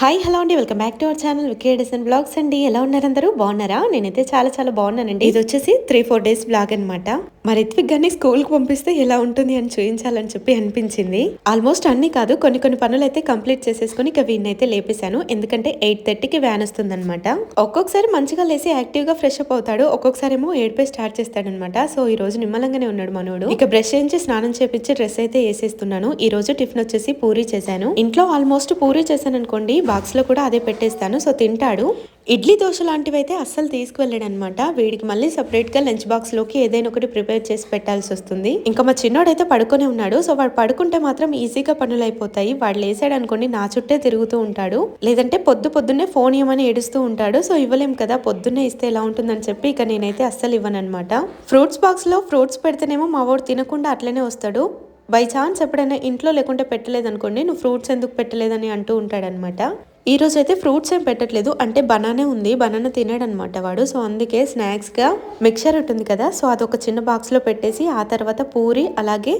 Hi hello అండి. Welcome back to our channel వికేడెసన్ blogs అండి. ఎలా ఉన్నారు అందరూ? బాగున్నారా? నేనైతే చాలా చాలా బాగున్నానండి. ఇది వచ్చేసి త్రీ ఫోర్ డేస్ బ్లాగ్ అనమాట మరి రిత్విక్ గారిని స్కూల్కి పంపిస్తే ఎలా ఉంటుంది అని చూపించాలని చెప్పి అనిపించింది. ఆల్మోస్ట్ అన్ని కాదు కొన్ని కొన్ని పనులు అయితే కంప్లీట్ చేసేసుకుని ఇక వీడిని అయితే లేపేశాను. ఎందుకంటే ఎయిట్ థర్టీకి వ్యాన్ వస్తుంది అనమాట ఒక్కొక్కసారి మంచిగా లేసి యాక్టివ్గా ఫ్రెష్ అప్ అవుతాడు. ఒక్కొక్కసారి ఏమో ఏడిపై స్టార్ట్ చేస్తాడనమాట సో ఈ రోజు నిమ్మలంగానే ఉన్నాడు మనోడు. ఇక బ్రష్ చేయించి స్నానం చేపించి డ్రెస్ అయితే వేసేస్తున్నాను. ఈ రోజు టిఫిన్ వచ్చేసి పూరి చేశాను. ఇంట్లో ఆల్మోస్ట్ పూరి చేశాను అనుకోండి బాక్స్లో కూడా అదే పెట్టేస్తాను. సో తింటాడు. ఇడ్లీ దోశ లాంటివి అయితే అస్సలు తీసుకువెళ్ళాడు అనమాట వీడికి మళ్ళీ సపరేట్గా లంచ్ బాక్స్లోకి ఏదైనా ఒకటి ప్రిపేర్ చేసి పెట్టాల్సి వస్తుంది. ఇంకా మా చిన్నోడైతే పడుకునే ఉన్నాడు. సో వాడు పడుకుంటే మాత్రం ఈజీగా పనులు అయిపోతాయి. వాడు లేసాడు అనుకోండి నా చుట్టే తిరుగుతూ ఉంటాడు. లేదంటే పొద్దు పొద్దున్నే ఫోన్ ఇవ్వమని ఏడుస్తూ ఉంటాడు. సో ఇవ్వలేం కదా పొద్దున్నే ఇస్తే ఎలా ఉంటుందని చెప్పి ఇక నేనైతే అస్సలు ఇవ్వనమాట ఫ్రూట్స్ బాక్స్లో ఫ్రూట్స్ పెడితేనేమో మా వాడు తినకుండా అట్లనే వస్తాడు. బై ఛాన్స్ ఎప్పుడైనా ఇంట్లో లేకుంటే పెట్టలేదనుకోండి నువ్వు ఫ్రూట్స్ ఎందుకు పెట్టలేదని అంటూ ఉంటాడనమాట ఈరోజు అయితే ఫ్రూట్స్ ఏం పెట్టట్లేదు. అంటే బనానే ఉంది. బనానా తినాడు అనమాట వాడు. సో అందుకే స్నాక్స్గా మిక్చర్ ఉంటుంది కదా. సో అదొక చిన్న బాక్స్లో పెట్టేసి ఆ తర్వాత పూరి అలాగే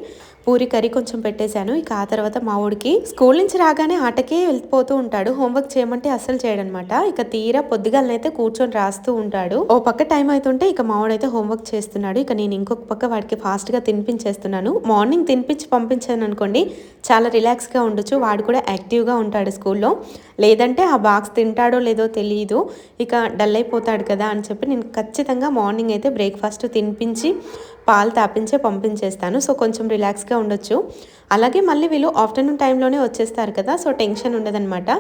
పూరి కర్రీ కొంచెం పెట్టేశాను. ఇక ఆ తర్వాత మా ఊడికి స్కూల్ నుంచి రాగానే ఆటకే వెళ్ళిపోతూ ఉంటాడు. హోంవర్క్ చేయమంటే అస్సలు చేయడనమాట. ఇక తీరా పొద్దుగాలనైతే కూర్చొని రాస్తూ ఉంటాడు. ఓ పక్క టైం అవుతుంటే ఇక మావాడైతే హోంవర్క్ చేస్తున్నాడు. ఇక నేను ఇంకొక పక్క వాడికి ఫాస్ట్గా తినిపించేస్తున్నాను. మార్నింగ్ తినిపించి పంపించాను అనుకోండి చాలా రిలాక్స్గా ఉండొచ్చు. వాడు కూడా యాక్టివ్గా ఉంటాడు స్కూల్లో. లే లేదంటే ఆ బాక్స్ తింటాడో లేదో తెలియదు ఇక డల్ అయిపోతాడు కదా అని చెప్పి నేను ఖచ్చితంగా మార్నింగ్ అయితే బ్రేక్ఫాస్ట్ తినిపించి పాలు తాపించే పంపించేస్తాను. సో కొంచెం రిలాక్స్గా ఉండొచ్చు. అలాగే మళ్ళీ వీళ్ళు ఆఫ్టర్నూన్ టైంలోనే వచ్చేస్తారు కదా సో టెన్షన్ ఉండదన్నమాట.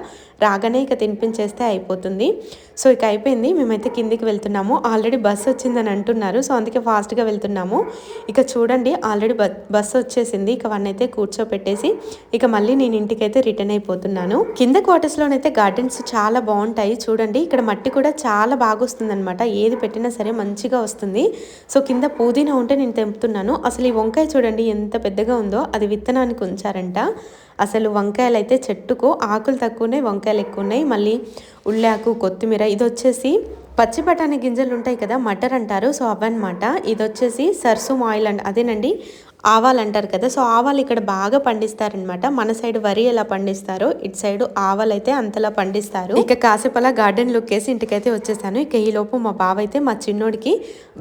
రాగానే ఇక తినిపించేస్తే అయిపోతుంది. సో ఇక అయిపోయింది. మేమైతే కిందికి వెళ్తున్నాము. ఆల్రెడీ బస్సు వచ్చిందని అంటున్నారు. సో అందుకే ఫాస్ట్గా వెళ్తున్నాము. ఇక చూడండి ఆల్రెడీ బస్ వచ్చేసింది. ఇక వన్ అయితే కూర్చోపెట్టేసి ఇక మళ్ళీ నేను ఇంటికైతే రిటర్న్ అయిపోతున్నాను. కింద క్వార్టర్స్లోనైతే గార్డెన్స్ చాలా బాగుంటాయి. చూడండి ఇక్కడ మట్టి కూడా చాలా బాగా వస్తుంది ఏది పెట్టినా సరే మంచిగా వస్తుంది. సో కింద పుదీనా ఉంటే నేను తెంపుతున్నాను. అసలు ఈ వంకాయ చూడండి ఎంత పెద్దగా ఉందో అది విత్తనానికి ఉంచారంట. అసలు వంకాయలు అయితే చెట్టుకు ఆకులు తక్కువ ఉన్నాయి వంకాయలు ఎక్కువ ఉన్నాయి మళ్ళీ ఉల్లాకు కొత్తిమీర ఇది వచ్చేసి పచ్చి బఠానీ గింజలు ఉంటాయి కదా మటర్ అంటారు. సో అవన్నమాట ఇది వచ్చేసి సర్సుం ఆయిల్ అండ్ అదేనండి? ఆవాలు అంటారు కదా. సో ఆవాలు ఇక్కడ బాగా పండిస్తారనమాట. మన సైడ్ వరి ఎలా పండిస్తారో ఇటు సైడ్ ఆవాలు అయితే అంతలా పండిస్తారు. ఇక కాసేపు అలా గార్డెన్ లుక్ వేసి ఇంటికైతే వచ్చేసాను. ఇక ఈ లోపు మా బావ అయితే మా చిన్నోడికి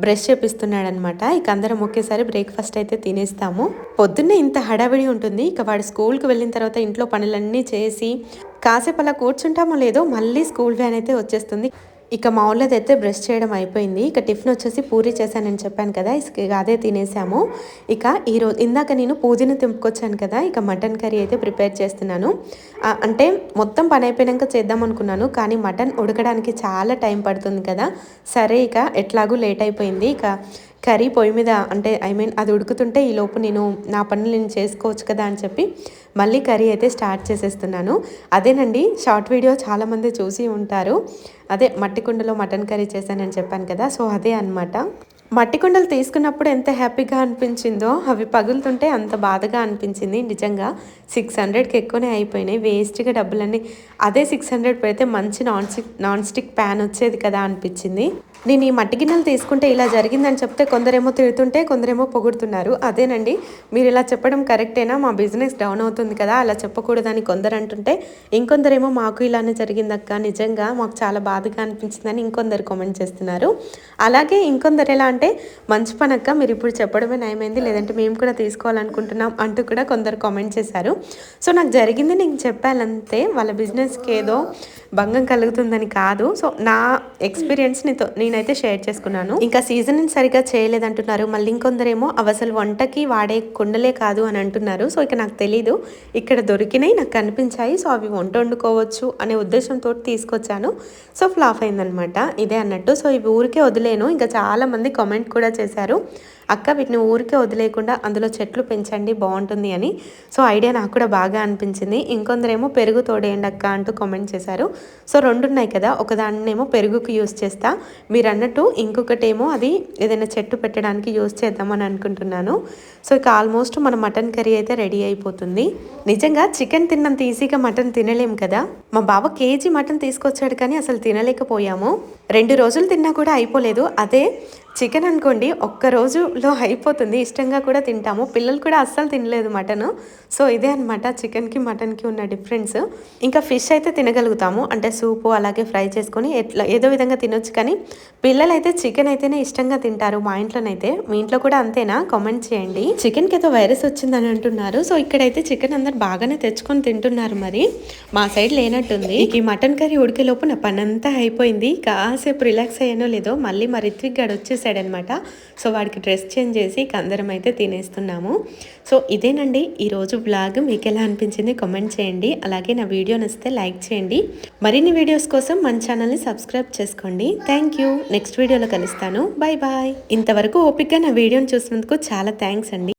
బ్రష్ చేపిస్తున్నాడు అనమాట ఇక అందరం ఒకేసారి బ్రేక్ఫాస్ట్ అయితే తినేస్తాము. పొద్దున్నే ఇంత హడావిడి ఉంటుంది. ఇక వాడు స్కూల్కి వెళ్ళిన తర్వాత ఇంట్లో పనులన్నీ చేసి కాసేపు అలా కూర్చుంటామో లేదో మళ్ళీ స్కూల్ వ్యాన్ అయితే వచ్చేస్తుంది. ఇక మా ఊళ్ళోది అయితే బ్రష్ చేయడం అయిపోయింది. ఇక టిఫిన్ వచ్చేసి పూరి చేశానని చెప్పాను కదా ఇక అదే తినేసాము. ఇక ఈరోజు ఇందాక నేను పూజను తెంపుకొచ్చాను కదా ఇక మటన్ కర్రీ అయితే ప్రిపేర్ చేస్తున్నాను. అంటే మొత్తం పని అయిపోయాక చేద్దాం అనుకున్నాను కానీ మటన్ ఉడకడానికి చాలా టైం పడుతుంది కదా. సరే ఇక ఎట్లాగూ లేట్ అయిపోయింది. ఇక కర్రీ పొయ్యి మీద అంటే ఐ మీన్ అది ఉడుకుతుంటే ఈ లోపు నేను నా పనులు నేను చేసుకోవచ్చు కదా అని చెప్పి మళ్ళీ కర్రీ అయితే స్టార్ట్ చేసేస్తున్నాను. అదేనండి షార్ట్ వీడియో చాలామంది చూసి ఉంటారు. అదే మట్టి కుండలో మటన్ కర్రీ చేశానని చెప్పాను కదా సో అదే అనమాట మట్టి కుండలు తీసుకున్నప్పుడు ఎంత హ్యాపీగా అనిపించిందో అవి పగులుతుంటే అంత బాధగా అనిపించింది నిజంగా. సిక్స్ హండ్రెడ్కి ఎక్కువనే అయిపోయినాయి. వేస్ట్గా డబ్బులన్నీ. అదే సిక్స్ హండ్రెడ్ పెడితే మంచి non stick non stick pan వచ్చేది కదా అనిపించింది. నేను ఈ మట్టి గిన్నెలు తీసుకుంటే ఇలా జరిగిందని చెప్తే కొందరేమో తిడుతుంటే కొందరేమో పొగుడుతున్నారు. అదేనండి. మీరు ఇలా చెప్పడం కరెక్టేనా? మా బిజినెస్ డౌన్ అవుతుంది కదా అలా చెప్పకూడదని కొందరు అంటుంటే ఇంకొందరేమో మాకు ఇలానే జరిగిందక్క నిజంగా మాకు చాలా బాధగా అనిపించిందని ఇంకొందరు కామెంట్ చేస్తున్నారు. అలాగే ఇంకొందరు ఎలా అంటే మంచి పనక్క మీరు ఇప్పుడు చెప్పడమే నయమైంది లేదంటే మేము కూడా తీసుకోవాలనుకుంటున్నాం అంటూ కూడా కొందరు కామెంట్ చేశారు. సో నాకు జరిగింది నేను చెప్పాలంతే వాళ్ళ బిజినెస్కి ఏదో భంగం కలుగుతుందని కాదు. సో నా ఎక్స్పీరియన్స్ నీతో నేనైతే షేర్ చేసుకున్నాను. ఇంకా సీజన్ సరిగా చేయలేదంటున్నారు. మళ్ళీ ఇంకొందరేమో అవసలు అసలు వంటకి వాడే కుండలే కాదు అని అంటున్నారు. సో ఇక నాకు తెలీదు. ఇక్కడ దొరికినాయి నాకు కనిపించాయి. సో అవి వంట వండుకోవచ్చు అనే ఉద్దేశంతో తీసుకొచ్చాను. సో ఫ్లాప్ అయిందనమాట. ఇదే అన్నట్టు. సో ఇవి ఊరికే వదిలేను. ఇంకా చాలా మంది కామెంట్ కూడా చేశారు. అక్క వీటిని ఊరికే వదిలేయకుండా అందులో చెట్లు పెంచండి బాగుంటుంది అని. సో ఐడియా నాకు కూడా బాగా అనిపించింది. ఇంకొందరేమో పెరుగు తోడేయండి అక్క అంటూ కామెంట్ చేశారు. సో రెండు ఉన్నాయి కదా ఒకదాన్నేమో పెరుగుకి యూస్ చేస్తా. మీరు అన్నట్టు ఇంకొకటేమో అది ఏదైనా చెట్టు పెట్టడానికి యూస్ చేద్దామని అనుకుంటున్నాను. సో ఇక ఆల్మోస్ట్ మన మటన్ కర్రీ అయితే రెడీ అయిపోతుంది. నిజంగా చికెన్ తిన్నంత ఈజీగా మటన్ తినలేం కదా. మా బావ కేజీ మటన్ తీసుకొచ్చాడు కానీ అసలు తినలేకపోయాము. రెండు రోజులు తిన్నా కూడా అయిపోలేదు. అదే చికెన్ అనుకోండి ఒక్క రోజులో అయిపోతుంది. ఇష్టంగా కూడా తింటాము. పిల్లలు కూడా అస్సలు తినలేదు మటన్. సో ఇదే అనమాట చికెన్కి మటన్కి ఉన్న డిఫరెన్స్. ఇంకా ఫిష్ అయితే తినగలుగుతాము. అంటే సూపు అలాగే ఫ్రై చేసుకొని ఎట్లా ఏదో విధంగా తినొచ్చు కానీ పిల్లలు అయితే చికెన్ అయితేనే ఇష్టంగా తింటారు మా ఇంట్లోనైతే. మీ ఇంట్లో కూడా అంతేనా? కామెంట్ చేయండి. చికెన్కి ఏదో వైరస్ వచ్చిందని అంటున్నారు. సో ఇక్కడైతే చికెన్ అందరు బాగానే తెచ్చుకొని తింటున్నారు మరి. మా సైడ్ లేనట్టుంది. ఈ మటన్ కర్రీ ఉడికే లోపు నా పనంతా అయిపోయింది. కాసేపు రిలాక్స్ అయ్యానో లేదో మళ్ళీ మా రిత్విక్ గడు వచ్చేసాడనమాట సో వాడికి డ్రెస్ చేంజ్ చేసి ఇక అందరం అయితే తినేస్తున్నాము. సో ఇదేనండి ఈరోజు బ్లాగ్ మీకు ఎలా అనిపించింది కామెంట్ చేయండి. అలాగే నా వీడియో నచ్చితే లైక్ చేయండి. మరిన్ని వీడియోస్ కోసం మన ఛానల్ని సబ్స్క్రైబ్ చేసుకోండి. Thank you. నెక్స్ట్ వీడియోలో కలుస్తాను. Bye bye. ఇంతవరకు ఓపిక్గా నా వీడియోని చూసినందుకు చాలా థ్యాంక్స్ అండి.